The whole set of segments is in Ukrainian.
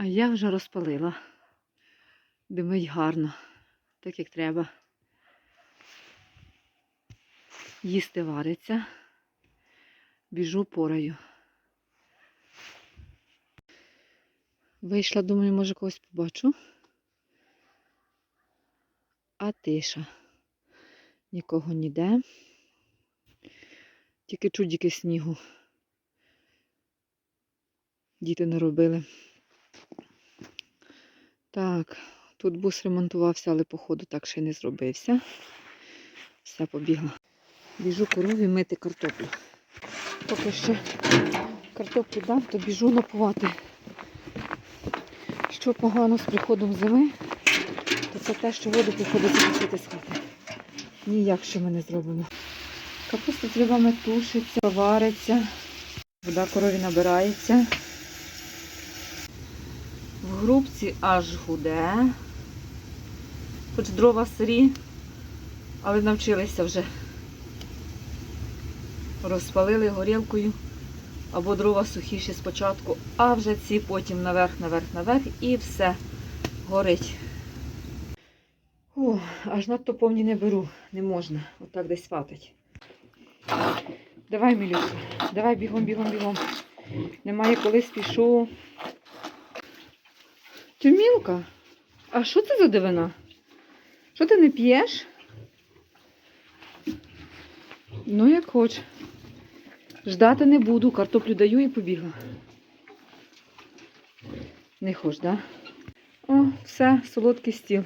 А я вже розпалила. Димить гарно, так як треба. Їсти вариться. Біжу пораю. Вийшла, думаю, може когось побачу. А тиша. Нікого ніде. Тільки чудики снігу. Діти не робили. Так, тут бус ремонтувався, але походу так ще й не зробився. Все, побігла. Біжу корові мити картоплю. Поки ще картоплю дам, то біжу напувати. Що погано з приходом зими, то це те, що воду приходиться носити з хати. Ніяк що ми не зробимо. Капуста з грибами тушиться, вариться, вода корові набирається. Грубці аж гуде. Хоч дрова сирі, але навчилися вже. Розпалили горілкою або дрова сухіші спочатку, а вже ці потім наверх, наверх, наверх і все горить. О, аж надто повні не беру, не можна. Отак десь хватить. Давай, Мілюша, давай бігом, бігом, бігом. Немає коли спішу. Тюмілка, а що це за дивина? Що ти не п'єш? Ну, як хоч. Ждати не буду, картоплю даю і побігла. Не хоч, да? О, все, солодкий стіл.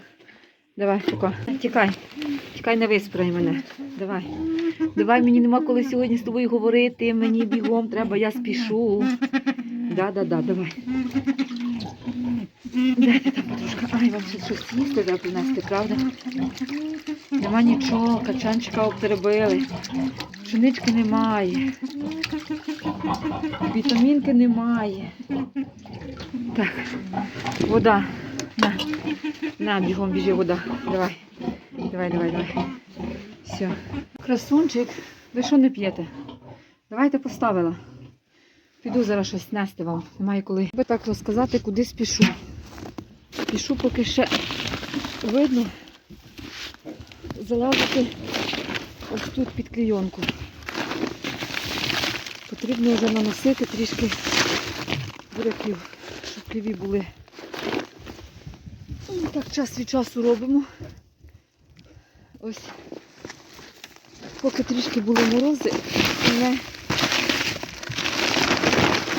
Давай, пока. Тікай. Тікай, не виспрай мене. Давай. Давай, мені нема коли сьогодні з тобою говорити. Мені бігом треба, я спішу. Да-да-да, давай. Дайте там подружка. Ай, вам ще щось їсти треба принести, правда? Нема нічого, качанчика обтеребили. Пшенички немає. Вітамінки немає. Так, вода. На, на, бігом біжи вода. Давай. Давай, давай, давай. Все. Красунчик, ви що не п'єте? Давайте поставила. Піду зараз щось нести вам. Немає коли. Би так розказати, куди спішу. Пішу, поки ще видно залазити ось тут під клійонку. Потрібно вже наносити трішки буряків, щоб кліві були. Ну, Так час від часу робимо. Ось поки трішки були морози, не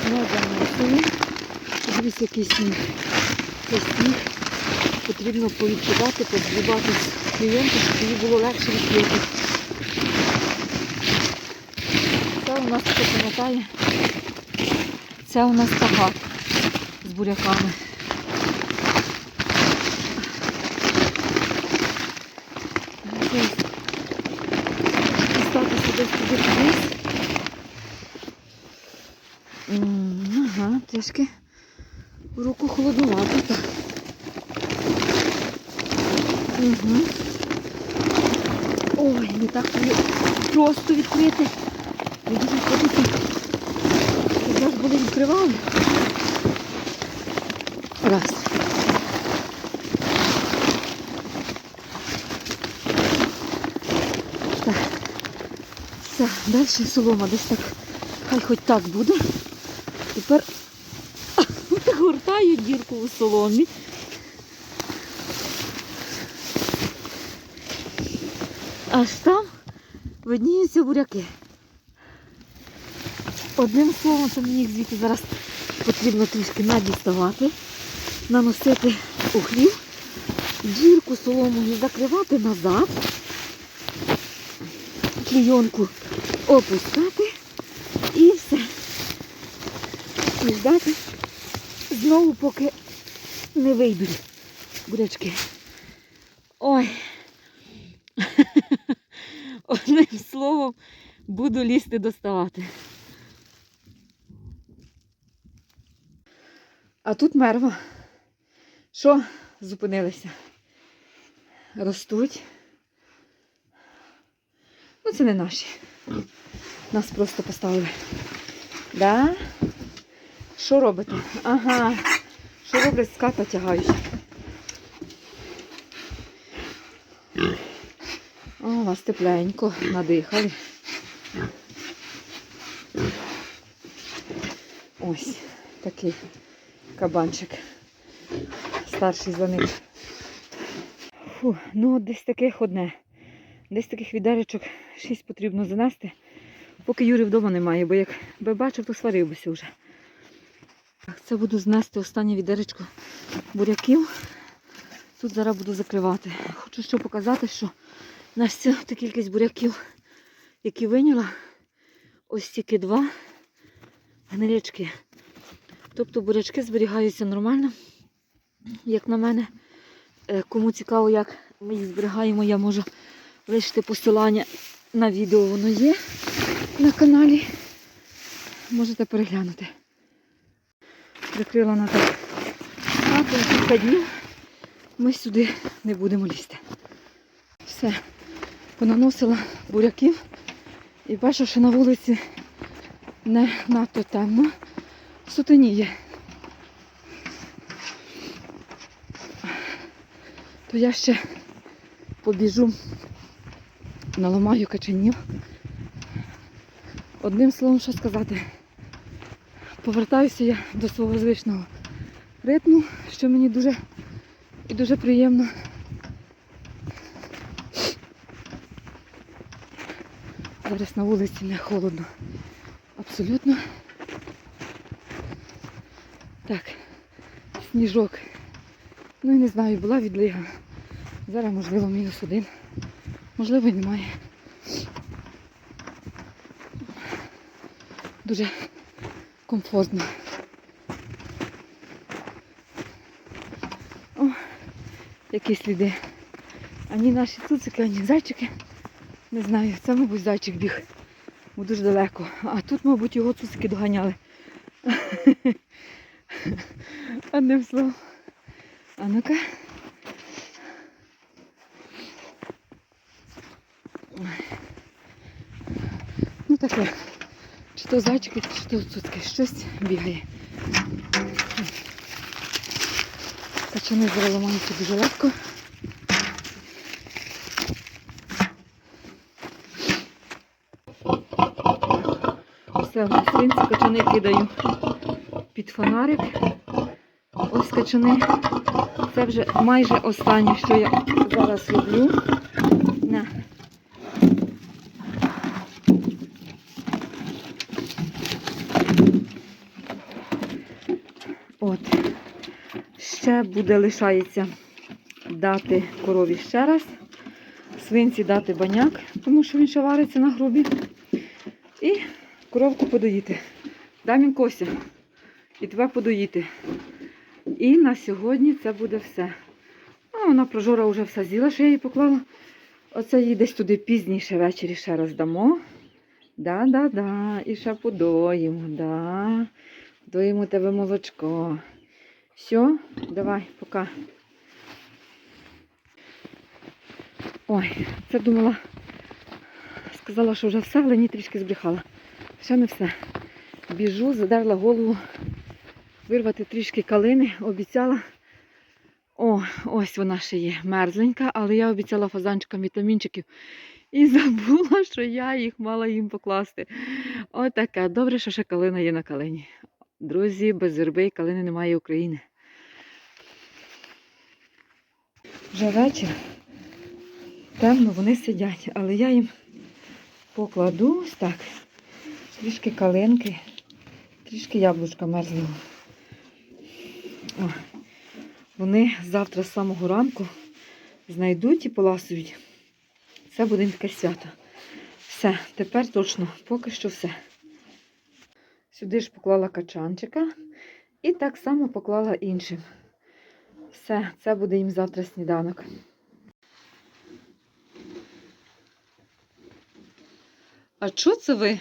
заносили. Дивіться, який сніг. Цей потрібно повідчувати, позбивати з клієнтів, щоб її було легше відкрити. Це у нас, хто пам'ятає, це у нас тагат з буряками. Дістати сюди сюди кудись. Ага, трішки руку холоднувато так. Угу. Ой, не так її просто відкрити. Не дуже хочеться. щоб Я ж були відкривали. Раз. Так. Все, далі солома десь так. Хай хоч так буде. Тепер дірку у соломі. Аж там видніються буряки. Одним словом, це мені їх звідти зараз потрібно трішки надіставати, наносити у хліб, дірку соломою закривати назад, клійонку опускати і все. І ждати знову, поки не вийдуть бурячки. Ой. Одним словом, буду лізти доставати. А тут мерва. Що зупинилися? Ростуть. Ну, це не наші. Нас просто поставили. Да? Що робите? Ага. Що роблять ската тягають? О, у вас тепленько, надихали. Ось такий кабанчик. Старший за них. Фу, ну десь таких одне. Десь таких відеречок шість потрібно занести, поки Юри вдома немає, бо як би бачив, то сварив бися вже. Це буду знести останнє відеречко буряків. Тут зараз буду закривати. Хочу ще показати, що на всю ту кількість буряків, які виняла, ось тільки два гнилячки. Тобто бурячки зберігаються нормально, як на мене. Е, Кому цікаво, як ми їх зберігаємо, я можу лишити посилання на відео, воно є на каналі. Можете переглянути. Закрила на так хату на кілька днів. Ми сюди не будемо лізти. Все, понаносила буряків і бачу, що на вулиці не надто темно. Сутеніє. То я ще побіжу, наламаю качанів. Одним словом, що сказати, повертаюся я до свого звичного ритму, що мені дуже і дуже приємно. Зараз на вулиці не холодно. Абсолютно. Так, сніжок. Ну і не знаю, була відлига. Зараз, можливо, мінус один. Можливо, і немає. Дуже комфортно. О, які сліди. Ані наші цуцики, ані зайчики. Не знаю, це, мабуть, зайчик біг. Бо дуже далеко. А тут, мабуть, його цуцики доганяли. Одним словом. А ну-ка. Ну таке. То зайчики, чи то цуцки. Щось бігає. Качани зараз дуже легко. Все, в синці качани кидаю під фонарик. Ось качани. Це вже майже останнє, що я зараз роблю. На. От. Ще буде лишається дати корові ще раз. Свинці дати баняк, тому що він ще вариться на грубі. І коровку подоїти. Дамін Кося. І тебе подоїти. І на сьогодні це буде все. А вона прожора вже все з'їла, що я їй поклала. Оце їй десь туди пізніше ввечері ще раз дамо. Да-да-да. І ще подоїмо. Да. Доїмо тебе молочко. Все, давай, пока. Ой, це думала, сказала, що вже все, але ні трішки збрехала. Ще не все. Біжу, задерла голову, вирвати трішки калини, обіцяла. О, ось вона ще є, мерзленька, але я обіцяла фазанчикам вітамінчиків і забула, що я їх мала їм покласти. Отаке. Добре, що ще калина є на калині. Друзі, без верби і калини немає України. Вже вечір. Темно, вони сидять, але я їм покладу ось так. Трішки калинки, трішки яблучка мерзлого. О, вони завтра з самого ранку знайдуть і поласують. Це буде таке свято. Все, тепер точно, поки що все. Сюди ж поклала качанчика і так само поклала іншим. Все, це буде їм завтра сніданок. А чого це ви,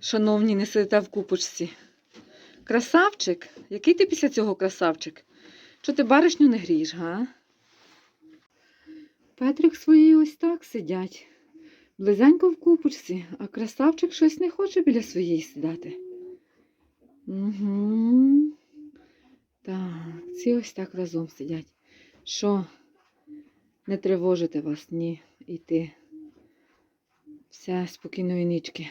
шановні, не сидите в купочці? Красавчик? Який ти після цього красавчик? Чого ти баришню не грієш, га? Петрик свої ось так сидять. Близенько в купочці, а красавчик щось не хоче біля своєї сідати. Угу. Так. ці ось так разом сидять. Що не тривожити вас, ні йти. Все, спокійної нічки.